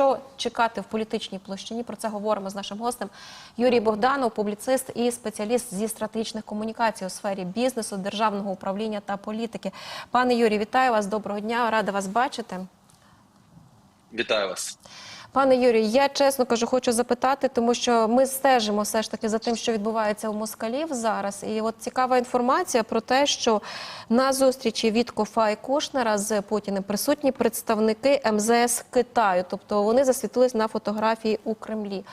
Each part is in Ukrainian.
Що чекати в політичній площині? Про це говоримо з нашим гостем Юрій Богданов, публіцист і спеціаліст зі стратегічних комунікацій у сфері бізнесу, державного управління та політики. Пане Юрій, вітаю вас. Доброго дня, рада вас бачити. Вітаю вас. Пане Юрію, я чесно кажу, хочу запитати, тому що ми стежимо все ж таки за тим, що відбувається у москалів зараз. І от цікава інформація про те, що на зустрічі Віткофа і Кушнера з Путіним присутні представники МЗС Китаю, тобто вони засвітились на фотографії у Кремлі.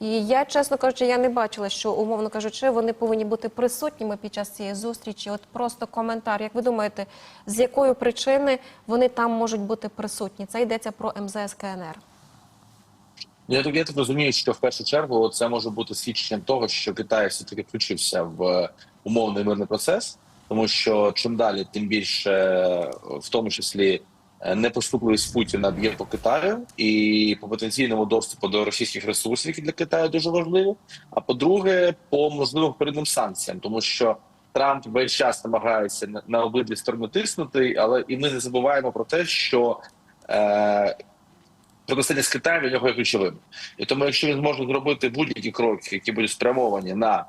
І я, чесно кажучи, я не бачила, що умовно кажучи, вони повинні бути присутніми під час цієї зустрічі. От просто коментар. Як ви думаєте, з якої причини вони там можуть бути присутні? Це йдеться про МЗС КНР. Я так, я так розумію, що в першу чергу це може бути свідченням того, що Китай все таки включився в умовний мирний процес, тому що чим далі, тим більше, в тому числі, непоступливість Путіна б'є по Китаю і по потенційному доступу до російських ресурсів, які для Китаю дуже важливі. А по-друге, по можливим впередним санкціям, тому що Трамп весь час намагається на, на обидві сторони тиснути, але і ми не забуваємо про те, що е, протистояння з Китаєм для нього є ключовим. І тому, якщо він зможе зробити будь-які кроки, які будуть спрямовані на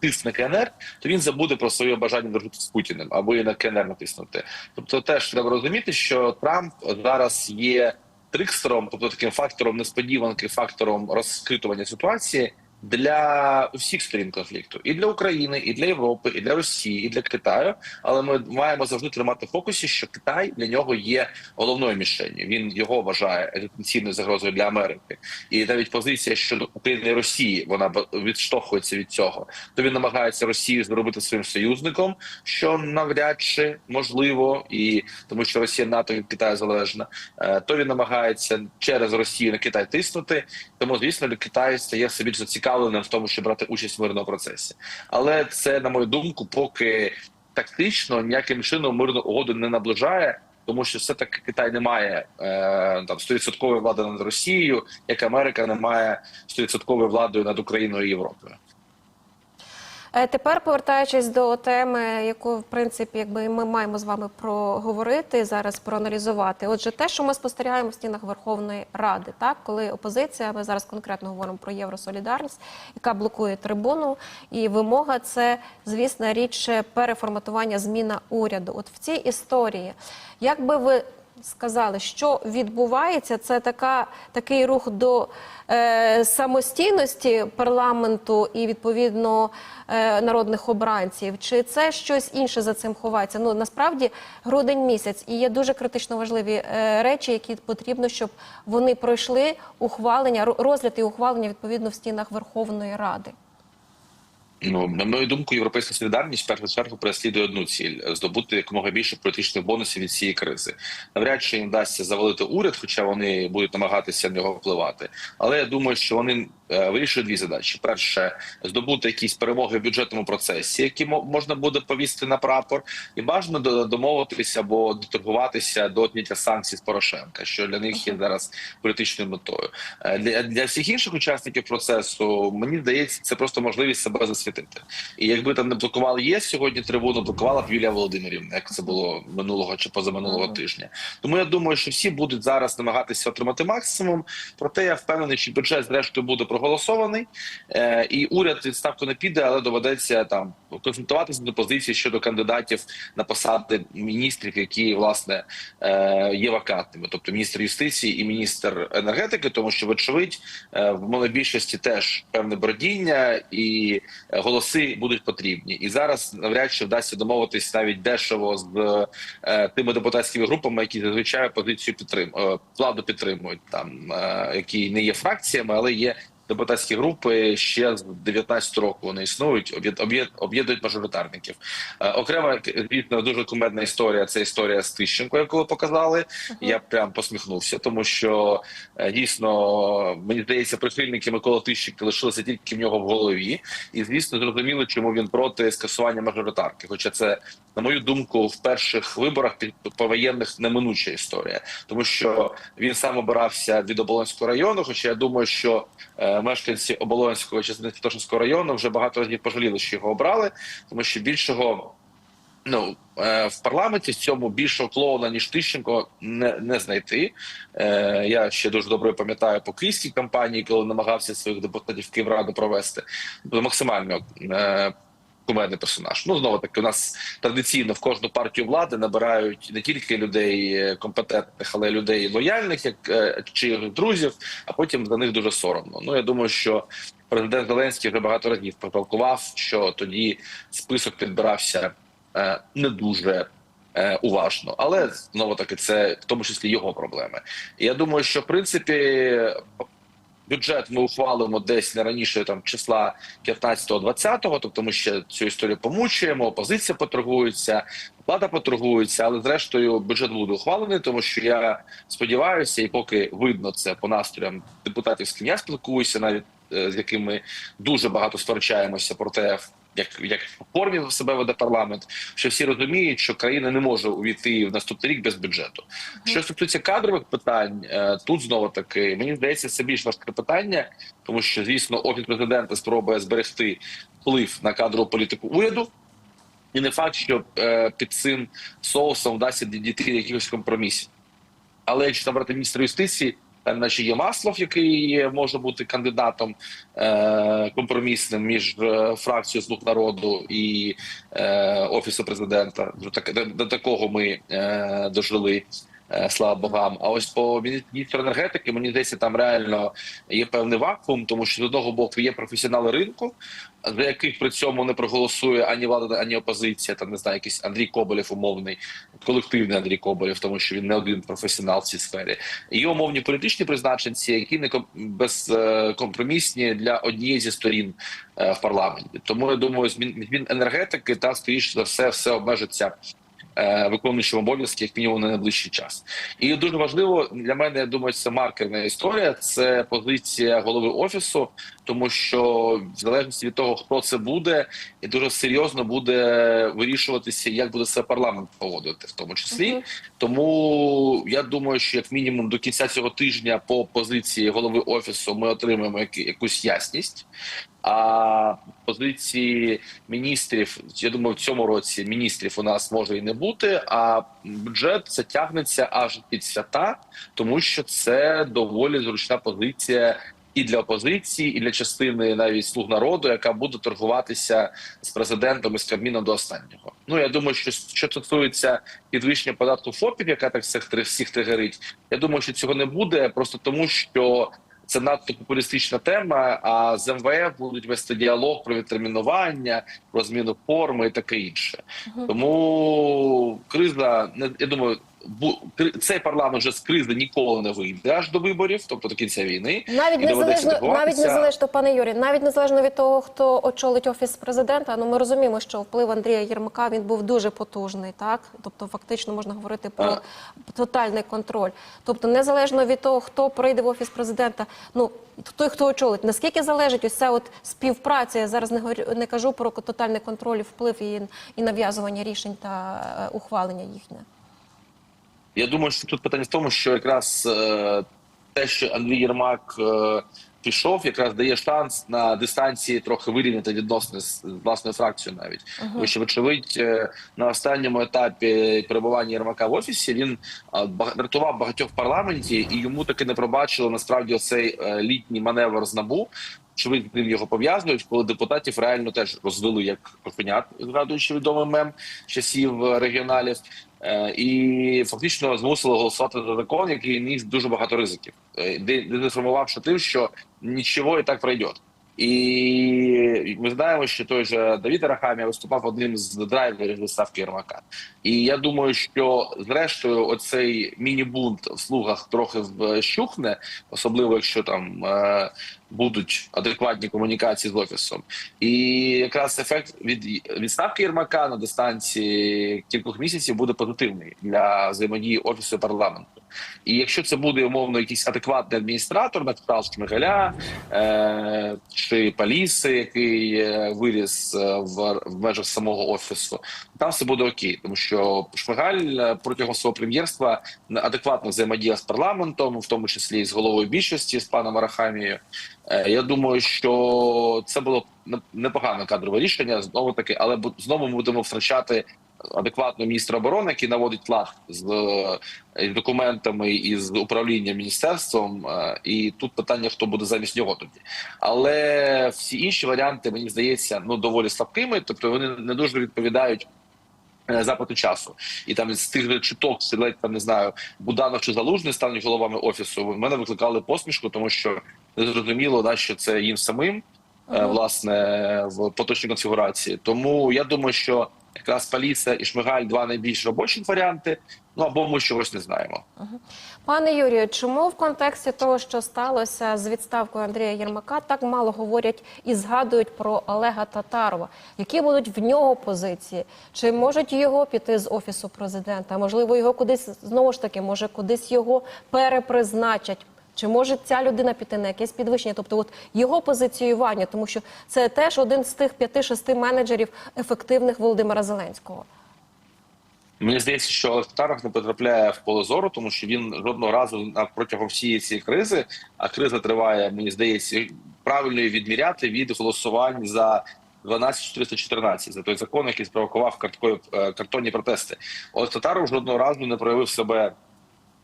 тиск на КНР, то він забуде про своє бажання дружити з Путіним або і на КНР натиснути. Тобто, теж треба розуміти, що Трамп зараз є трикстером, тобто таким фактором несподіванки, фактором розкритування ситуації. Для всіх сторін конфлікту і для України, і для Європи, і для Росії, і для Китаю. Але ми маємо завжди тримати в фокусі, що Китай для нього є головною мішенью. Він його вважає екзистенційною загрозою для Америки, і навіть позиція щодо України і Росії вона відштовхується від цього. То він намагається Росію зробити своїм союзником, що навряд чи можливо, і тому що Росія НАТО від Китаю залежна. Е, То він намагається через Росію на Китай тиснути. Тому, звісно, для Китаю стає все більш зацікавленим в тому, щоб брати участь в мирному процесі. Але це, на мою думку, поки тактично ніяким чином мирну угоду не наближає. Тому що все таки Китай не має е, там 100% влади над Росією, як Америка не має 100% владою над Україною і Європою. Е, Тепер повертаючись до теми, яку в принципі, якби ми маємо з вами проговорити зараз, проаналізувати. Отже, те, що ми спостерігаємо в стінах Верховної Ради, так коли опозиція, ми зараз конкретно говоримо про євросолідарність, яка блокує трибуну, і вимога це, звісно, річ переформатування зміна уряду. От в цій історії, як би ви сказали, що відбувається, це така такий рух до е, самостійності парламенту і відповідно е, народних обранців. Чи це щось інше за цим ховається? Ну насправді грудень місяць, і є дуже критично важливі е, речі, які потрібно, щоб вони пройшли ухвалення, ро- розгляд і ухвалення відповідно в стінах Верховної Ради. Ну на мою думку, європейська солідарність в першу чергу переслідує одну ціль здобути якомога більше політичних бонусів від цієї кризи. Навряд чи їм вдасться завалити уряд, хоча вони будуть намагатися на нього впливати. Але я думаю, що вони е, вирішують дві задачі: перше здобути якісь перемоги в бюджетному процесі, які мо- можна буде повісити на прапор, і бажано до- домовитися або доторгуватися до зняття санкцій з Порошенка, що для них є зараз політичною метою. Е, Для, для всіх інших учасників процесу мені здається, це просто можливість себе засвітити. І якби там не блокували ЄС сьогодні трибуну, блокувала б Юлія Володимирівна, як це було минулого чи позаминулого Ага. тижня. Тому я думаю, що всі будуть зараз намагатися отримати максимум. Проте я впевнений, що бюджет зрештою буде проголосований, е, і уряд відставку не піде, але доведеться там консультуватися до позиції щодо кандидатів на посади міністрів, які власне е, є вакантними, тобто міністр юстиції і міністр енергетики, тому що вочевидь е, в монобільшості теж певне бродіння і е, голоси будуть потрібні. І зараз навряд чи вдасться домовитись навіть дешево з е, тими депутатськими групами, які зазвичай позицію підтримують владу підтримують там, е, які не є фракціями, але є. Депутатські групи ще з 19 року вони існують, об'єд- об'єд- об'єднують мажоритарників. Е, окрема звісно, дуже кумедна історія. Це історія з Тищенко, яку ви показали. Я прям посміхнувся, тому що е, дійсно мені здається, прихильники Миколи Тищенка лишилися тільки в нього в голові, і звісно, зрозуміло, чому він проти скасування мажоритарки. Хоча це, на мою думку, в перших виборах повоєнних неминуча історія, тому що він сам обирався від Оболонського району. Хоча я думаю, що е, мешканці Оболонського частини Святошинського району вже багато разів пожаліли, що його обрали, тому що більшого Ну е, в парламенті в цьому більшого клоуна ніж Тищенко не, не знайти. Е, я ще дуже добре пам'ятаю по київській кампанії, коли намагався своїх депутатів в Київраду провести. Тобто максимально е, кумедний персонаж. Ну знову таки, у нас традиційно в кожну партію влади набирають не тільки людей е, компетентних, але й людей лояльних, як е, чи друзів, а потім за них дуже соромно. Ну я думаю, що президент Зеленський вже багато разів протолкував, що тоді список підбирався е, не дуже. е, Уважно, але знову таки це в тому числі його проблеми. І я думаю, що в принципі бюджет ми ухвалимо десь не раніше там числа 15-20, тобто ми ще цю історію помучуємо. Опозиція поторгується, влада поторгується, але зрештою бюджет буде ухвалений, тому що я сподіваюся, і поки видно це по настроям депутатів, з ким я спілкуюся, навіть е, з якими дуже багато сперечаємося про те, як, як в формі себе веде парламент, що всі розуміють, що країна не може увійти в наступний рік без бюджету. Що стосується кадрових питань, е, тут знову таки мені здається, це більш важке питання, тому що звісно, офіс президента спробує зберегти вплив на кадрову політику уряду. І не факт, що е, під цим соусом вдасться дійти якихось компромісів. Але якщо там брати міністра юстиції, наче є Маслов, який може бути кандидатом е, компромісним між е, фракцією слуг народу і е, офісу президента. До, так, до, до такого ми е, дожили. Е, Слава богам. А ось по міні- міністру енергетики мені здається, там реально є певний вакуум, тому що з одного боку є професіонали ринку, за яких при цьому не проголосує ані влада, ані опозиція. Там не знаю, якийсь Андрій Коболєв умовний, колективний Андрій Коболєв, тому що він не один професіонал в цій сфері. І Є умовні політичні призначенці, які не ком- безкомпромісні для однієї зі сторін е, в парламенті. Тому я думаю, змін енергетики та скоріше за все все обмежиться. Е, Виконуючим обов'язки як мінімум на найближчий час, і дуже важливо для мене. Я думаю, це маркерна історія. Це позиція голови офісу, тому що в залежності від того, хто це буде, і дуже серйозно буде вирішуватися, як буде себе парламент поводити, в тому числі. Мгм. Тому я думаю, що як мінімум до кінця цього тижня по позиції голови офісу ми отримаємо якусь ясність. А позиції міністрів, я думаю, в цьому році міністрів у нас може і не бути. А бюджет це тягнеться аж під свята, тому що це доволі зручна позиція. І для опозиції, і для частини навіть слуг народу, яка буде торгуватися з президентом і з Кабміном до останнього. Ну я думаю, що що стосується підвищення податку ФОПів, яка так всіх всіх тригерить, я думаю, що цього не буде просто тому, що це надто популістична тема. А з МВФ будуть вести діалог про відтермінування, про зміну форми і таке інше. Тому криза я думаю. Цей парламент вже з кризи ніколи не вийде аж до виборів, тобто до кінця війни. Навіть незалежно, навіть незалежно, пане Юрій, навіть незалежно від того, хто очолить офіс президента, ну ми розуміємо, що вплив Андрія Єрмака він був дуже потужний, так тобто, фактично можна говорити про А. тотальний контроль. Тобто, незалежно від того, хто прийде в офіс президента, ну той, хто очолить, наскільки залежить ось ця от співпраця. Я зараз не говорю, не кажу про тотальний контроль, і вплив і, і нав'язування рішень та е, ухвалення їхнє. Я думаю, що тут питання в тому, що якраз е, те, що Андрій Єрмак е, пішов, якраз дає шанс на дистанції трохи вирівняти відносини з власною фракцією навіть. Тому що, вочевидь, е, на останньому етапі перебування Єрмака в офісі він е, дратував багатьох в парламенті, і йому таки не пробачили насправді оцей е, літній маневр з набу. Очевидно, ним його пов'язують, коли депутатів реально теж розвели як кошенят, згадуючи відомий мем часів е, регіоналів. Е, і фактично змусили голосувати за закон, який ніс дуже багато ризиків, е, де дезінформувавши тим, що нічого і так пройде. І ми знаємо, що той же Давід Арахамія виступав одним з драйверів відставки Єрмака. І я думаю, що зрештою, оцей міні-бунт в слугах трохи вщухне, особливо якщо там е, будуть адекватні комунікації з офісом. І якраз ефект від відставки Єрмака на дистанції кількох місяців буде позитивний для взаємодії офісу парламенту. І якщо це буде умовно якийсь адекватний адміністратор, на кшталт Шмигаля е, чи Паліси, який е, виріс е, в, в межах самого офісу, там все буде окей, тому що Шмигаль е, протягом свого прем'єрства адекватно взаємодіяв з парламентом, в тому числі з головою більшості з паном Арахамією. Е, Я думаю, що це було не- непогане кадрове рішення знову таки, але знову ми будемо втрачати адекватного міністра оборони, який наводить лад з е, документами і з управлінням міністерством. е, І тут питання, хто буде замість нього тоді. Але всі інші варіанти мені здається ну доволі слабкими, тобто вони не дуже відповідають. Е, Запиту часу і там з тих чуток, сидить там не знаю, Буданов чи Залужний стануть головами офісу. В мене викликали посмішку, тому що не зрозуміло, да, що це їм самим е, власне в поточній конфігурації. Тому я думаю, що якраз Паліса і Шмигаль два найбільш робочі варіанти. Ну або ми чогось не знаємо. Пане Юрію, чому в контексті того, що сталося з відставкою Андрія Єрмака, так мало говорять і згадують про Олега Татарова? Які будуть в нього позиції? Чи можуть його піти з офісу президента? Можливо, його кудись знову ж таки, може, кудись його перепризначать? Чи може ця людина піти на якесь підвищення? Тобто, от його позиціювання, тому що це теж один з тих п'яти-шести менеджерів ефективних Володимира Зеленського. Мені здається, що Олег не потрапляє в поле зору, тому що він жодного разу протягом всієї цієї кризи, а криза триває, мені здається, правильно відміряти від голосувань за 12414, за той закон, який спровокував карткові е, картонні протести. Олег Татаров жодного разу не проявив себе.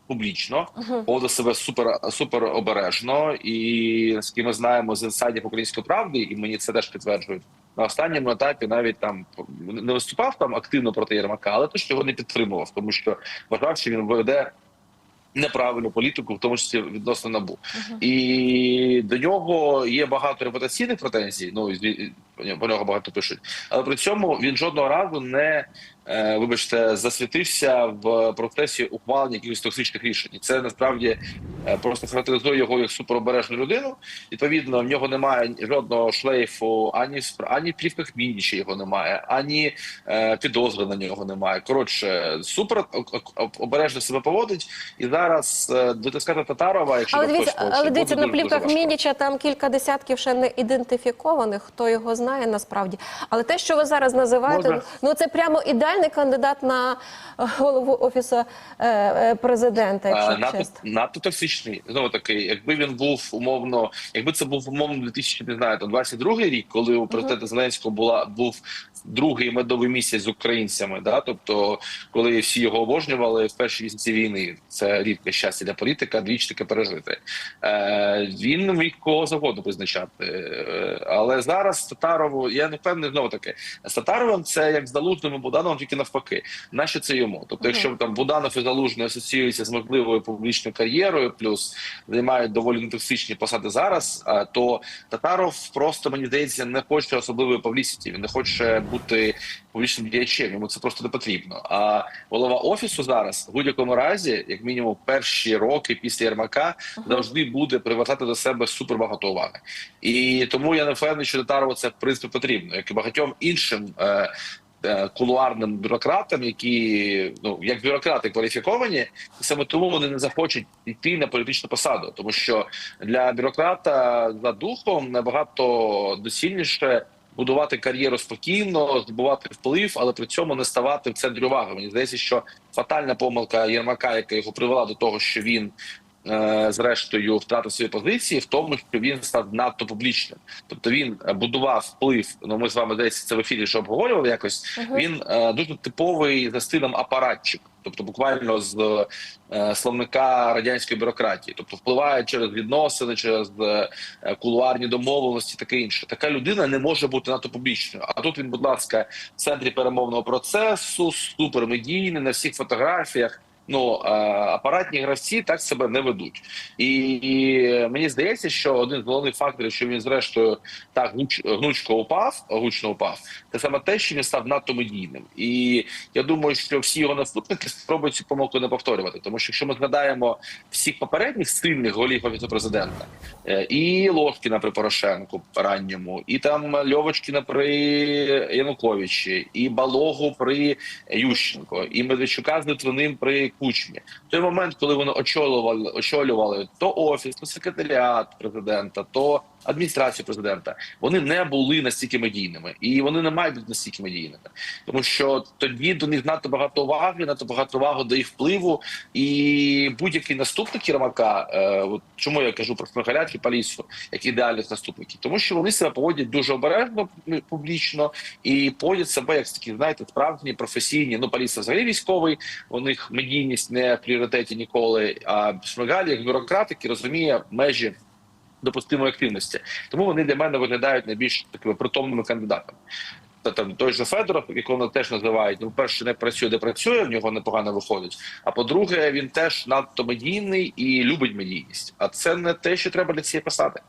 Публічно поводив себе супер супер обережно, і наскільки ми знаємо з інсайдів української правди, і мені це теж підтверджують. На останньому етапі навіть там не виступав там активно проти Єрмака, але точно його не підтримував, тому що вважав, що він веде неправильну політику, в тому числі відносно набу. І до нього є багато репутаційних претензій. Ну по нього багато пишуть, але при цьому він жодного разу не е, вибачте засвітився в процесі ухвалення якихось токсичних рішень. І це насправді е, просто характеризує його як суперобережну людину. Відповідно, в нього немає жодного шлейфу ані ані плівках Мініча його немає, ані е, підозри на нього немає. Коротше, супер обережно себе поводить. І зараз е, дотискати Татарова, якщо Але дивіться, але дивіться на плівках. Мініча там кілька десятків ще не ідентифікованих, хто його знає насправді. Але те, що ви зараз називаєте, Можна? ну це прямо ідеальний кандидат на е, голову офісу е, е, президента, А, якщо надто, надто токсичний. Знову таки, якби він був умовно, якби це був умовно 2000, не знаю, там 22 рік, коли у президента Зеленського була був другий медовий місяць з українцями, да, тобто коли всі його обожнювали в перші місяці війни. Це рідке щастя для політика, двічі таке пережити. Е, він міг кого завгодно призначати, е, але зараз Татарову я не впевнений знову таки. З Татаровим це як з Залужним і Буданом, тільки навпаки. Нащо це йому? Тобто, якщо там Буданов і Залужний асоціюються з можливою публічною кар'єрою, плюс займають доволі нетоксичні посади зараз, то Татаров просто мені здається не хоче особливої публісті. Він не хоче бути публічним діячем. Йому це просто не потрібно. А голова офісу зараз в будь-якому разі, як мінімум, перші роки після Єрмака, завжди буде привертати до себе супер багато уваги. І тому я не впевнений, що Татарову це в принципі потрібно, як і багатьом іншим. Е, е, Кулуарним бюрократам, які ну як бюрократи кваліфіковані, і саме тому вони не захочуть йти на політичну посаду, тому що для бюрократа за духом набагато доцільніше будувати кар'єру спокійно, здобувати вплив, але при цьому не ставати в центрі уваги. Мені здається, що фатальна помилка Єрмака, яка його привела до того, що він. е, Зрештою, втратив свої позиції в тому, що він став надто публічним. Тобто він будував вплив. Ну ми з вами десь це в ефірі що обговорювали якось. Він е, дуже типовий за стилем апаратчик, тобто буквально з е, словника радянської бюрократії, тобто впливає через відносини, через е, кулуарні домовленості, таке інше. Така людина не може бути надто публічною. А тут він, будь ласка, в центрі перемовного процесу, супермедійний на всіх фотографіях. Ну е, апаратні гравці так себе не ведуть, і, і мені здається, що один з головних факторів, що він зрештою так гуч, гнучко упав, гучно упав, це саме те, що він став надто медійним. І я думаю, що всі його наступники спробують цю помилку не повторювати. Тому що якщо ми згадаємо всіх попередніх сильних голів офісу президента, е, і Ложкіна при Порошенку ранньому, і там Льовочкіна при Януковичі, і Балогу при Ющенко, і Медведчука з Литвиним при Кучмі. В той момент, коли вони очолювали, очолювали то офіс, то секретаріат президента, то адміністрацію президента, вони не були настільки медійними, і вони не мають бути настільки медійними, тому що тоді до них надто багато уваги, надто багато уваги до їх впливу, і будь-який наступник Єрмака, е, от чому я кажу про Смигаля чи Палісу, як ідеальних наступників, тому що вони себе поводять дуже обережно публічно і поводять себе як такі, знаєте, справжні професійні. Ну, Паліса взагалі військовий, у них медійність не в пріоритеті ніколи. А Шмигаль, як бюрократ, який розуміє межі допустимої активності. Тому вони для мене виглядають найбільш такими притомними кандидатами. Та там той же Федоров, якого теж називають, ну, перше, не працює, де працює, в нього непогано виходить. А по-друге, він теж надто медійний і любить медійність. А це не те, що треба для цієї посади.